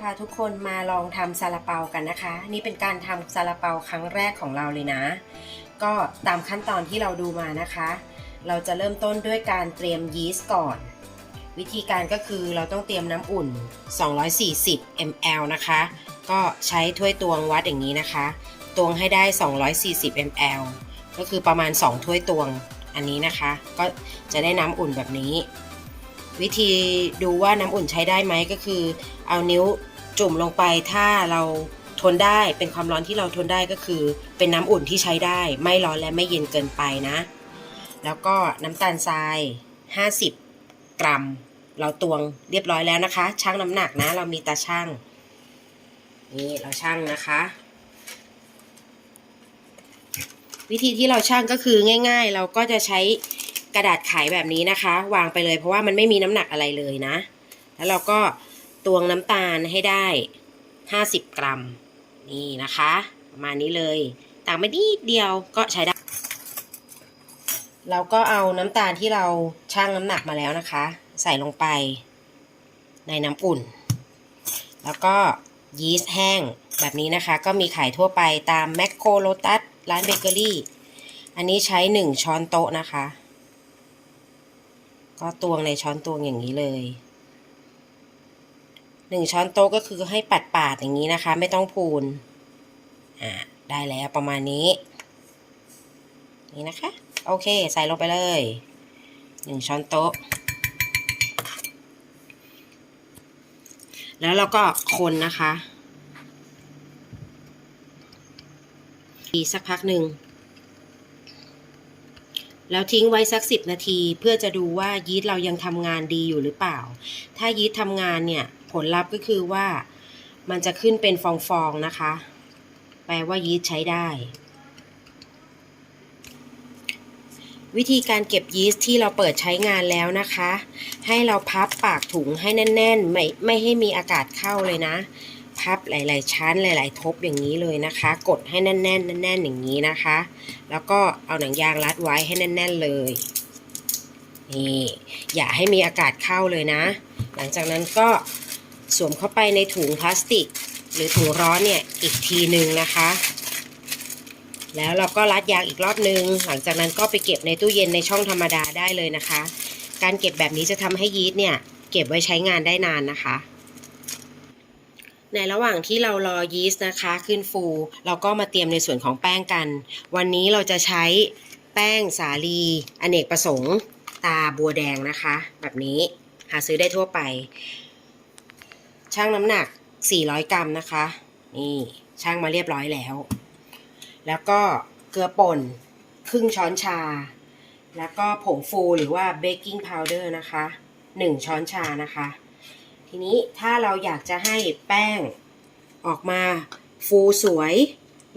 พาทุกคนมาลองทำซาลาเปากันนะคะ นี่เป็นการทำซาลาเปาครั้งแรกของเราเลยนะ ก็ตามขั้นตอนที่เราดูมานะคะ เราจะเริ่มต้นด้วยการเตรียมยีสต์ก่อน วิธีการก็คือเราต้องเตรียมน้ำอุ่น 240 ml นะคะ ก็ใช้ถ้วยตวงวัดอย่างนี้นะคะ ตวงให้ได้ 240 ml ก็คือประมาณ 2 ถ้วยตวงอันนี้นะคะ ก็จะได้น้ำอุ่นแบบนี้วิธีดูว่าน้ำอุ่นใช้ได้ไหมก็คือ เอานิ้ว จุ่มลงไปถ้าเราทนได้เป็นความร้อนที่เราทนได้ก็คือ เป็นน้ำอุ่นที่ใช้ได้ ไม่ร้อนและไม่เย็นเกินไปนะ แล้วก็น้ำตาลทราย 50 กรัม เราตวงเรียบร้อยแล้วนะคะ ชั่งน้ำหนักนะ เรามีตาช่างนี่เราชั่งนะคะ วิธีที่เราชั่งก็คือง่าย ๆ เราก็จะใช้กระดาษไขแบบนี้นะคะ วางไปเลยเพราะว่ามันไม่มีน้ำหนักอะไรเลยนะ แล้วเราก็ ตวงน้ำตาลให้ได้ 50 กรัม นี่นะคะ ประมาณนี้เลยต่างไปนิดเดียวก็ใช้ได้ เราก็เอาน้ำตาลที่เราชั่งน้ำหนักมาแล้วนะคะ ใส่ลงไปในน้ำอุ่น แล้วก็ยีสต์แห้งแบบนี้นะคะ ก็มีขายทั่วไปตามแมคโครโลตัสร้านเบเกอรี่ อันนี้ใช้ 1 ช้อนโต๊ะนะคะ ก็ตวงในช้อนตวงอย่างนี้เลย 1ช้อนโต๊ะก็คือให้ปัดปาดอย่างนี้นะคะ ไม่ต้องพูนอ่าได้แล้วประมาณนี้ นี่นะคะ โอเค ใส่ลงไปเลย1ช้อนโต๊ะ แล้วเราก็คนนะคะอีสักพักหนึ่งแล้วทิ้งไว้สักสิบนาทีเพื่อจะดูว่ายีสต์เรายังทำงานดีอยู่หรือเปล่า ถ้ายีสต์ทำงานเนี่ย ผลลัพธ์ก็คือว่ามันจะขึ้นเป็นฟองๆนะคะ แปลว่ายีสต์ใช้ได้ วิธีการเก็บยีสต์ที่เราเปิดใช้งานแล้วนะคะ ให้เราพับปากถุงให้แน่น ๆ ไม่ไม่ให้มีอากาศเข้าเลยนะ พับหลาย ๆ ชั้นหลาย ๆ ทบอย่างนี้เลยนะคะ กดให้แน่น ๆ แน่น ๆ อย่างนี้นะคะ แล้วก็เอาหนังยางรัดไว้ให้แน่น ๆ เลยนี่อย่าให้มีอากาศเข้าเลยนะ หลังจากนั้นก็ สวมเข้าไปในถุงพลาสติก หรือถุงร้อนเนี่ยอีกทีหนึ่งนะคะ แล้วเราก็รัดยางอีกรอบนึง หลังจากนั้นก็ไปเก็บในตู้เย็นในช่องธรรมดาได้เลยนะคะ การเก็บแบบนี้จะทำให้ยีสต์เนี่ยเก็บไว้ใช้งานได้นานนะคะ ในระหว่างที่เรารอยีสต์นะคะ ขึ้นฟู เราก็มาเตรียมในส่วนของแป้งกัน วันนี้เราจะใช้แป้งสาลีอเนกประสงค์ ตาบัวแดงนะคะ แบบนี้หาซื้อได้ทั่วไป ช่างน้ำหนัก 400 กรัมนะคะ นี่ช่างมาเรียบร้อยแล้ว แล้วก็เกลือป่นครึ่งช้อนชา แล้วก็ผงฟูหรือว่าเบกกิ้งพาวเดอร์นะคะ 1 ช้อนชานะคะ ทีนี้ถ้าเราอยากจะให้แป้งออกมาฟูสวย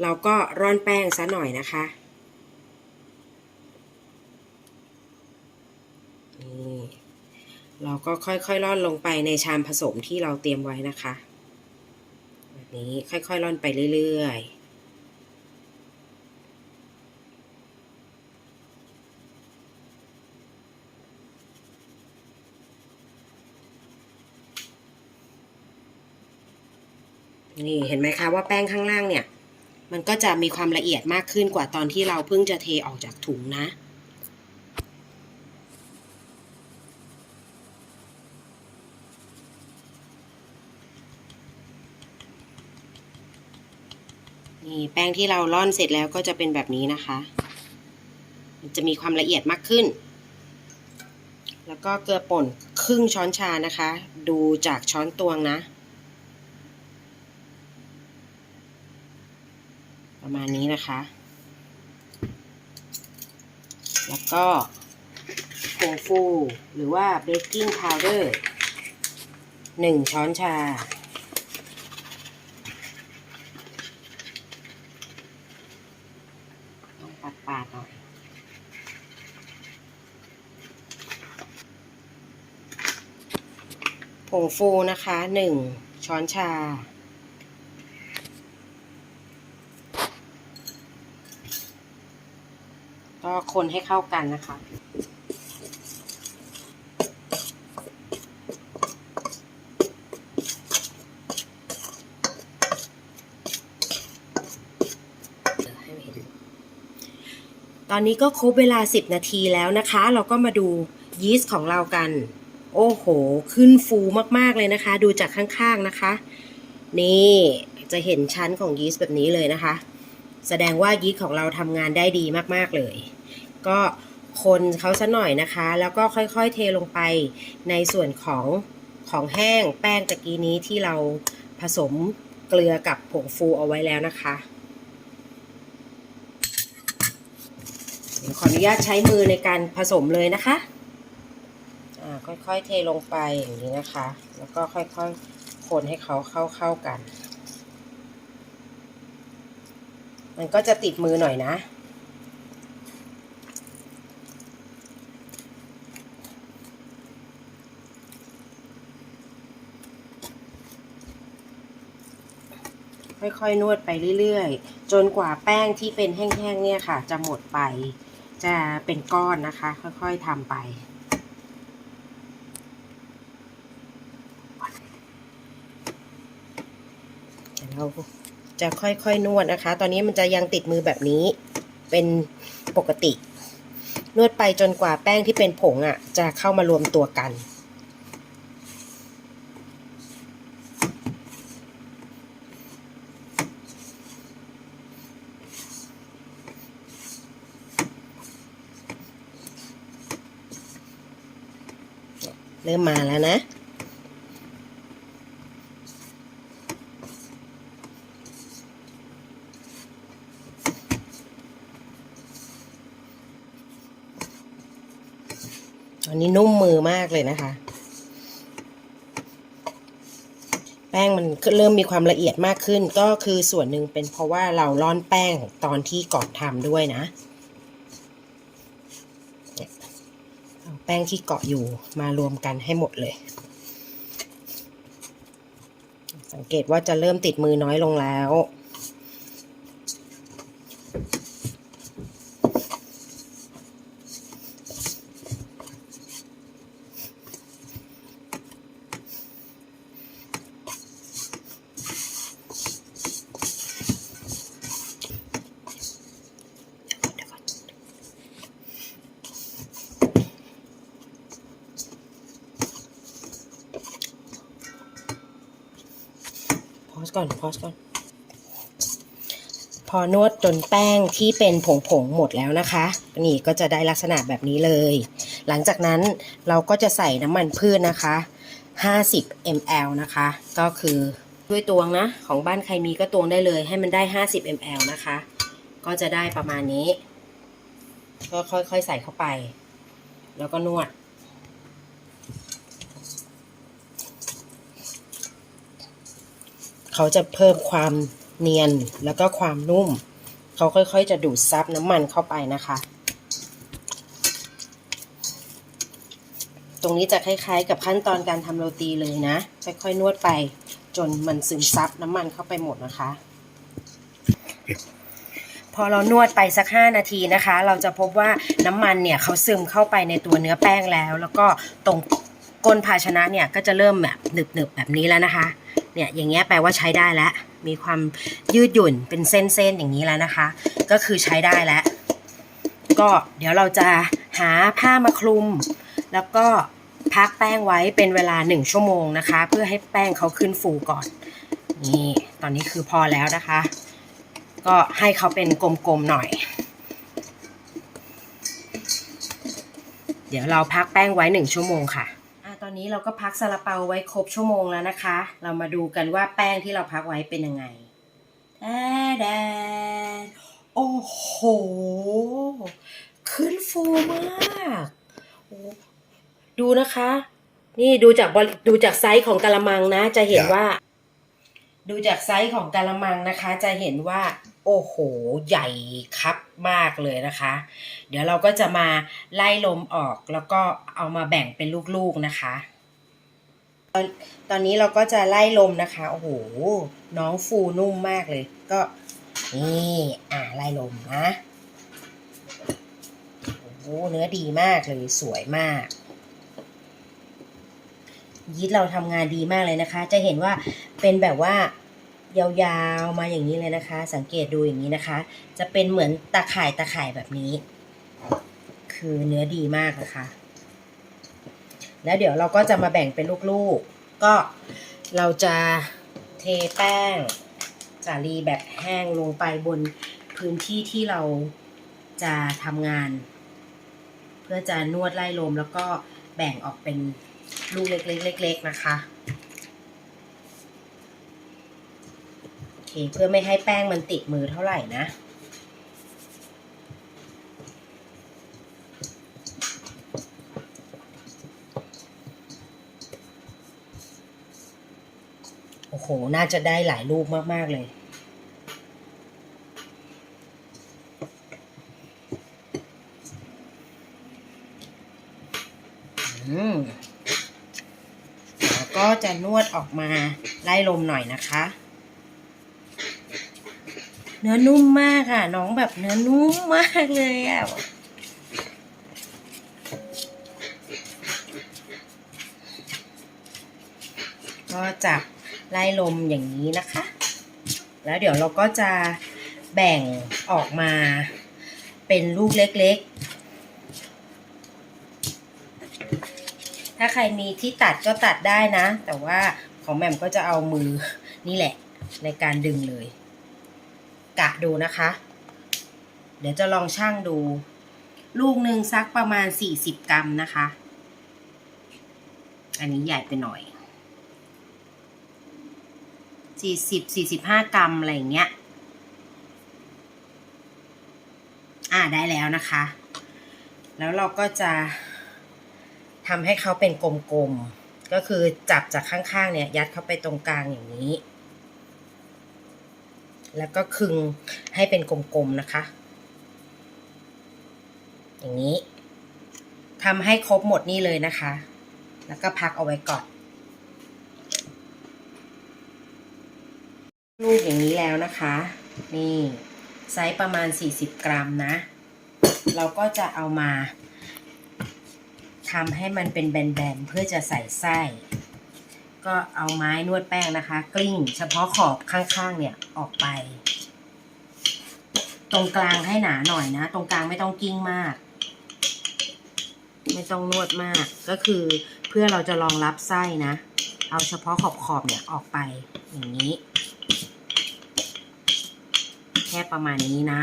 เราก็ร่อนแป้งซะหน่อยนะคะ เราก็ค่อยๆร่อนลงไปในชามผสมที่เราเตรียมไว้นะคะแบบนี้ค่อยๆร่อนไปเรื่อยๆนี่เห็นไหมคะว่าแป้งข้างล่างเนี่ย มันก็จะมีความละเอียดมากขึ้นกว่าตอนที่เราเพิ่งจะเทออกจากถุงนะ นี่แป้งที่เราร่อนเสร็จแล้วก็จะเป็นแบบนี้นะคะ มันจะมีความละเอียดมากขึ้น แล้วก็เกลือป่นครึ่งช้อนชานะคะ ดูจากช้อนตวงนะ ประมาณนี้นะคะ แล้วก็ผงฟูหรือว่าเบกกิ้งพาวเดอร์หนึ่งช้อนชา งฟูนะคะหนึ่งช้อนชา ก็คนให้เข้ากันนะคะตอนนี้ก็ครบเวลา 10 นาทีแล้วนะคะ เราก็มาดูยีสต์ของเรากัน โอ้โห ขึ้นฟูมากๆเลยนะคะ ดูจากข้างๆนะคะ นี่จะเห็นชั้นของยีสต์แบบนี้เลยนะคะ แสดงว่ายีสต์ของเราทำงานได้ดีมากๆเลย ก็คนเขาซะหน่อยนะคะ แล้วก็ค่อยๆเทลงไปในส่วนของของแห้งแป้งตะกี้นี้ที่เราผสมเกลือกับผงฟูเอาไว้แล้วนะคะขออนุญาตใช้มือในการผสมเลยนะคะ ค่อยๆเทลงไปอย่างนี้นะคะ แล้วก็ค่อยๆคนให้เขาเข้าๆกัน มันก็จะติดมือหน่อยนะค่อยๆ นวดไปเรื่อยๆ จนกว่าแป้งที่เป็นแห้งๆ เนี่ยค่ะ จะหมดไป จะเป็นก้อนนะคะ ค่อยๆทำไป เราจะค่อยๆนวดนะคะ ตอนนี้มันจะยังติดมือแบบนี้เป็นปกติ นวดไปจนกว่าแป้งที่เป็นผงอะ จะเข้ามารวมตัวกัน เริ่มมาแล้วนะ อั นนี้นุ่มมือมากเลยนะคะ แป้งมันเริ่มมีความละเอียดมากขึ้น ก็คือส่วนหนึ่งเป็นเพราะว่าเราร่อนแป้งตอนที่ก่อนทำด้วยนะเอาแป้งที่เกาะอยู่มารวมกันให้หมดเลย สังเกตว่าจะเริ่มติดมือน้อยลงแล้ว ก่อนพอสก่อน พอนวดจนแป้งที่เป็นผงผงๆหมดแล้วนะคะ นี่ก็จะได้ลักษณะแบบนี้เลย หลังจากนั้นเราก็จะใส่น้ำมันพืชนะคะ 50 ml นะคะ ก็คือด้วยตวงนะ ของบ้านใครมีก็ตวงได้เลย ให้มันได้ 50 ml นะคะ ก็จะได้ประมาณนี้ ก็ค่อยๆใส่เข้าไป แล้วก็นวด เขาจะเพิ่มความเนียนแล้วก็ความนุ่ม เขาค่อยๆ จะดูดซับน้ำมันเข้าไปนะคะ ตรงนี้จะคล้ายๆ กับขั้นตอนการทำโรตีเลยนะ ค่อยๆนวดไป จนมันซึมซับน้ำมันเข้าไปหมดนะคะ พอเรานวดไปสัก 5 นาทีนะคะ เราจะพบว่าน้ำมันเนี่ยเขาซึมเข้าไปในตัวเนื้อแป้งแล้ว แล้วก็ตรงก้นภาชนะเนี่ยก็จะเริ่มแบบหนึบๆแบบนี้แล้วนะคะ เนี่ยอย่างเงี้ยแปลว่าใช้ได้แล้ว มีความยืดหยุ่นเป็นเส้นๆอย่างนี้แล้วนะคะ ก็คือใช้ได้แล้ว ก็เดี๋ยวเราจะหาผ้ามาคลุม แล้วก็พักแป้งไว้เป็นเวลา 1 ชั่วโมงนะคะ เพื่อให้แป้งเขาขึ้นฟูก่อน นี่ตอนนี้คือพอแล้วนะคะ ก็ให้เขาเป็นกลมๆหน่อย เดี๋ยวเราพักแป้งไว้ 1 ชั่วโมงค่ะ อะตอนนี้เราก็พักซาลาเปาไว้ครบชั่วโมงแล้วนะคะ เรามาดูกันว่าแป้งที่เราพักไว้เป็นยังไงแดแดนโอ้โห ขึ้นฟูมากโอ้ดูนะคะ นี่ดูจากบริดูจากไซส์ของกะละมังนะ จะเห็นว่า ดูจากไซส์ของกะละมังนะคะ จะเห็นว่า โอ้โห ใหญ่ครับมากเลยนะคะ เดี๋ยวเราก็จะมาไล่ลมออกแล้วก็เอามาแบ่งเป็นลูกๆนะคะ ตอนตอนนี้เราก็จะไล่ลมนะคะ โอ้โห น้องฟูนุ่มมากเลย ก็นี่อ่าไล่ลมนะ โอ้โหเนื้อดีมากเลยสวยมาก ยีสต์เราทำงานดีมากเลยนะคะ จะเห็นว่าเป็นแบบว่ายาวๆมาอย่างนี้เลยนะคะ สังเกตดูอย่างนี้นะคะ จะเป็นเหมือนตาข่ายตาข่ายแบบนี้ คือเนื้อดีมากนะคะ แล้วเดี๋ยวเราก็จะมาแบ่งเป็นลูกๆ ก็เราจะเทแป้งสาลีแบบแห้งลงไปบนพื้นที่ที่เราจะทำงาน เพื่อจะนวดไล่ลมแล้วก็แบ่งออกเป็น ลูกเล็กๆๆๆนะคะ โอเค เพื่อไม่ให้แป้งมันติดมือเท่าไหร่นะโอ้โห น่าจะได้หลายลูกมาก ๆ เลย อืมแล้วก็จะ นวดออกมาไล่ลมหน่อยนะคะ เนื้อนุ่มมากอะ น้องแบบเนื้อนุ่มมากเลยอะก็จับไล่ลมอย่างนี้นะคะ แล้วเดี๋ยวเราก็จะแบ่งออกมาเป็นลูกเล็กๆ ถ้าใครมีที่ตัดก็ตัดได้นะ แต่ว่าของแหม่มก็จะเอามือนี่แหละ ในการดึงเลย กะดูนะคะ เดี๋ยวจะลองช่างดู ลูกหนึ่งสักประมาณ 40 กรัมนะคะ อันนี้ใหญ่ไปหน่อยสี่สิบสี่สิบห้ากรัมอะไรอย่างเงี้ยอ่าได้แล้วนะคะ แล้วเราก็จะ ทำให้เขาเป็นกลมๆ ก็คือจับจากข้างๆเนี่ยยัดเข้าไปตรงกลางอย่างนี้ แล้วก็คึงให้เป็นกลมๆนะคะ อย่างนี้ทำให้ครบหมดนี่เลยนะคะ แล้วก็พักเอาไว้ก่อนลูกอย่างนี้แล้วนะคะ นี่ไซส์ประมาณ 40 กรัมนะ เราก็จะเอามา ทำให้มันเป็นแบนๆเพื่อจะใส่ไส้ ก็เอาไม้นวดแป้งนะคะ กลิ้งเฉพาะขอบข้างๆเนี่ยออกไป ตรงกลางให้หนาหน่อยนะ ตรงกลางไม่ต้องกิ้งมาก ไม่ต้องนวดมากก็คือเพื่อเราจะรองรับไส้นะ เอาเฉพาะขอบๆเนี่ยออกไปอย่างนี้ แค่ประมาณนี้นะ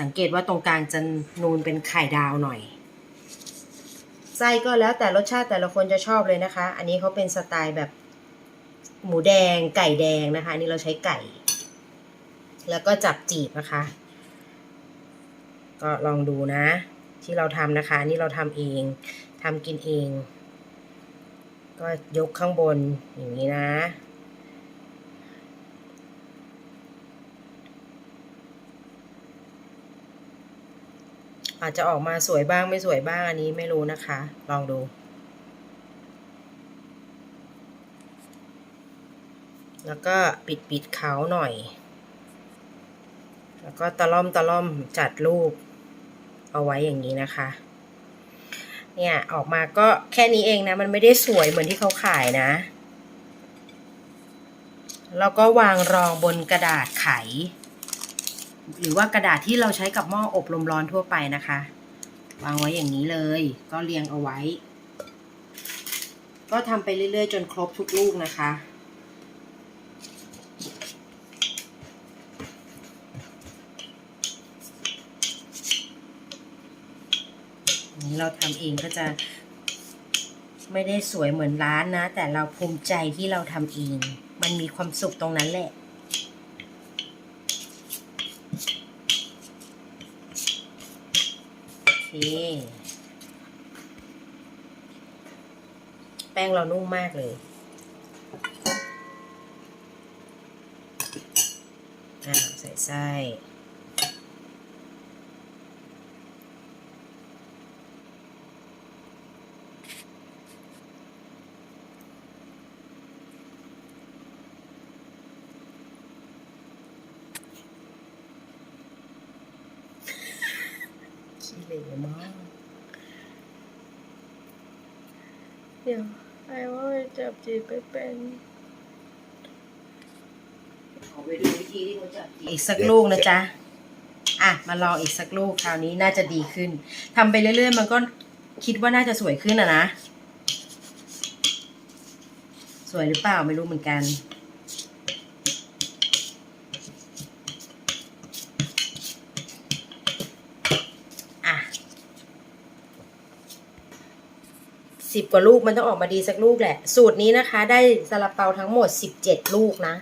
สังเกตว่าตรงกลางจะนูนเป็นไข่ดาวหน่อย ส้ก็แล้วแต่รสชาติแต่ละคนจะชอบเลยนะคะ อันนี้เขาเป็นสไตล์แบบหมูแดงไก่แดงนะคะอันนี้เราใช้ไก่ แล้วก็จับจีบนะคะ ก็ลองดูนะ ที่เราทำนะคะนนี่เราทำเองทำกินเอง ก็ยกข้างบนอย่างนี้นะ อาจจะออกมาสวยบ้างไม่สวยบ้างอันนี้ไม่รู้นะคะ ลองดู แล้วก็ปิดปิดเขาหน่อย แล้วก็ตะล่อมตะล่อมจัดรูป เอาไว้อย่างนี้นะคะ เนี่ยออกมาก็แค่นี้เองนะ มันไม่ได้สวยเหมือนที่เขาขายนะ แล้วก็วางรองบนกระดาษไข หรือว่ากระดาษที่เราใช้กับหม้ออบลมร้อนทั่วไปนะคะ วางไว้อย่างนี้เลย ก็เรียงเอาไว้ ก็ทำไปเรื่อยๆ จนครบทุกลูกนะคะนี้เราทำเองก็จะไม่ได้สวยเหมือนร้านนะ แต่เราภูมิใจที่เราทำเอง มันมีความสุขตรงนั้นแหละ โอเค แป้งเรานุ่มมากเลยอ่าใส่ไส้ ขี้เหร่มากเดี๋ยวไอ้ว่าไปจับจีบไปเป็นอีกสักลูกนะจ๊ะ อะ มาลองอีกสักลูกคราวนี้น่าจะดีขึ้น ทำไปเรื่อยๆ มันก็คิดว่าน่าจะสวยขึ้นอะนะ สวยหรือเปล่าไม่รู้เหมือนกัน สิบกว่าลูกมันต้องออกมาดีสักลูกแหละ สูตรนี้นะคะ ได้ซาลาเปาทั้งหมดสิบเจ็ดลูกนะ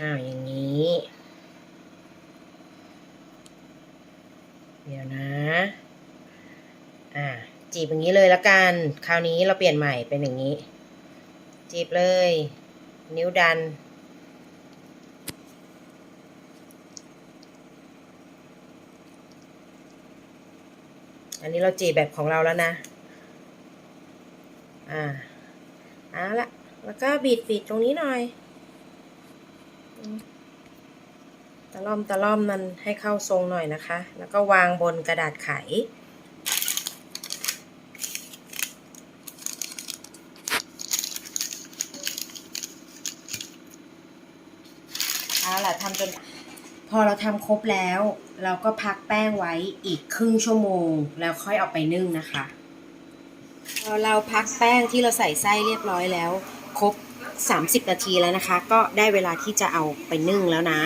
อ้าอย่างนี้ เดี๋ยวนะ อ่า จีบอย่างนี้เลยละกัน คราวนี้เราเปลี่ยนใหม่เป็นอย่างนี้ จีบเลย นิ้วดัน อันนี้เราจีบแบบของเราแล้วนะ อ่าเอาละแล้วก็บีดบีดตรงนี้หน่อย ตะล่อมตะล่อมมันให้เข้าทรงหน่อยนะคะ แล้วก็วางบนกระดาษไข เอาละทำจน พอเราทำครบแล้ว เราก็พักแป้งไว้อีกครึ่งชั่วโมง แล้วค่อยเอาไปนึ่งนะคะพอเราพักแป้งที่เราใส่ไส้เรียบร้อยแล้ว ครบ 30 นาทีแล้วนะคะ ก็ได้เวลาที่จะเอาไปนึ่งแล้วนะ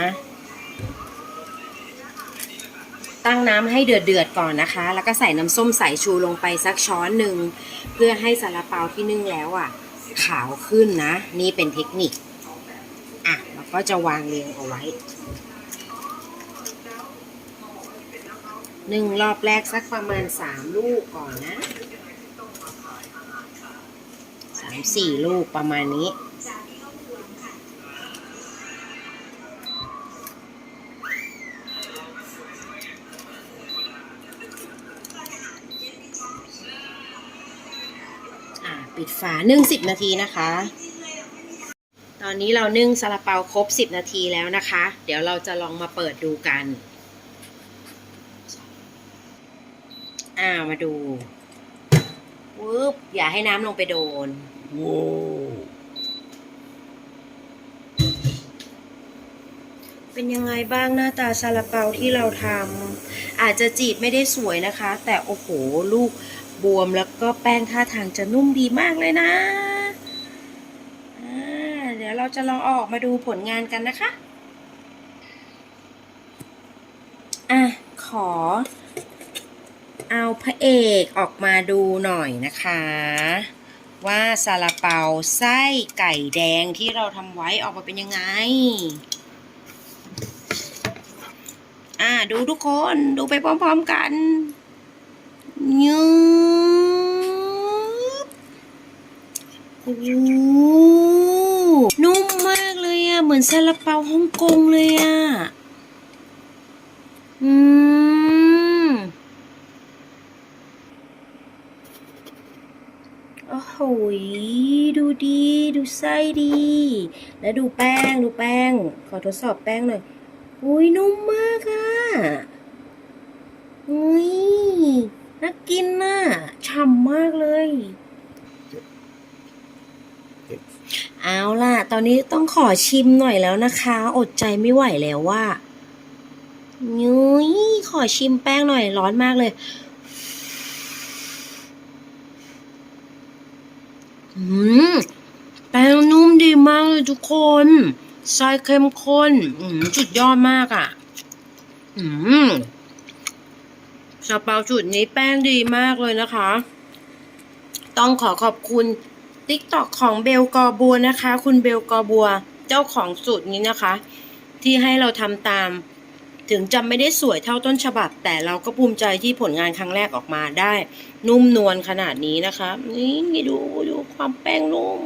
ตั้งน้ำให้เดือดเดือดก่อนนะคะ แล้วก็ใส่น้ำส้มสายชูลงไปสักช้อนหนึ่ง เพื่อให้ซาลาเปาที่นึ่งแล้วอะ ขาวขึ้นนะ นี่เป็นเทคนิค อะเราก็จะวางเรียงเอาไว้ หนึ่งรอบแรกสักประมาณสามลูกก่อนนะสามสี่ลูกประมาณนี้อะปิดฝานึ่งสิบนาทีนะคะ ตอนนี้เรานึ่งซาลาเปาครบสิบนาทีแล้วนะคะ เดี๋ยวเราจะลองมาเปิดดูกัน อ่ามาดูวืบอย่าให้น้ำลงไปโดนเป็นยังไงบ้างหน้าตาซาลาเปาที่เราทำอาจจะจีบไม่ได้สวยนะคะ แต่โอ้โหลูกบวมแล้วก็แป้งท่าทางจะนุ่มดีมากเลยนะอ่าเดี๋ยวเราจะลองอออกมาดูผลงานกันนะคะ อะ ขอ เอาพระเอกออกมาดูหน่อยนะคะ ว่าซาลาเปาไส้ไก่แดงที่เราทำไว้ออกมาเป็นยังไง อ่าดูทุกคนดูไปพร้อมๆกันยืบโอ้นุ่มมากเลยอะเหมือนซาลาเปาฮ่องกงเลยอะอืม โอ้โห ย ดูดี ดูไส้ดี แล้วดูแป้ง ดูแป้ง ขอทดสอบแป้งหน่อย อุ้ยนุ่มมากอะอุ้ยน่ากินน่ะฉ่ำมากเลย เอาล่ะ ตอนนี้ต้องขอชิมหน่อยแล้วนะคะ อดใจไม่ไหวแล้วว่ายุ้ยขอชิมแป้งหน่อยร้อนมากเลย อืมแป้งนุ่มดีมากเลยทุกคนไส้เข้มข้นอืมสุดยอดมากอะ อืมซาเปาจุดนี้แป้งดีมากเลยนะคะ ต้องขอขอบคุณติ๊กตอกของเบลกอบัวนะคะ คุณเบลกอบัว เจ้าของสูตรนี้นะคะ ที่ให้เราทำตาม ถึงจะไม่ได้สวยเท่าต้นฉบับ แต่เราก็ภูมิใจที่ผลงานครั้งแรกออกมาได้ นุ่มนวลขนาดนี้นะคะ นี่ดูดูความแป้งนุ่ม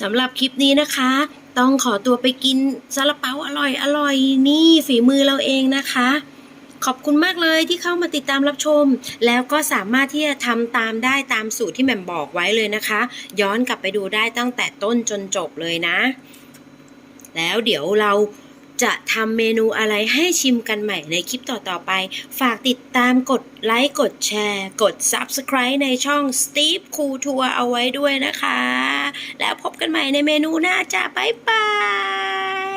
สำหรับคลิปนี้นะคะ ต้องขอตัวไปกินซาลาเปาอร่อยอร่อยนี่ฝีมือเราเองนะคะ ขอบคุณมากเลยที่เข้ามาติดตามรับชม แล้วก็สามารถที่จะทำตามได้ตามสูตรที่แหม่มบอกไว้เลยนะคะ ย้อนกลับไปดูได้ตั้งแต่ต้นจนจบเลยนะ แล้วเดี๋ยวเราจะทำเมนูอะไรให้ชิมกันใหม่ในคลิปต่อ ๆ ไป ฝากติดตามกดไลค์ กดแชร์ กด Subscribe ในช่อง Steve คูทัวเอาไว้ด้วยนะคะ แล้วพบกันใหม่ในเมนูหน้าจ้าบ๊ายบาย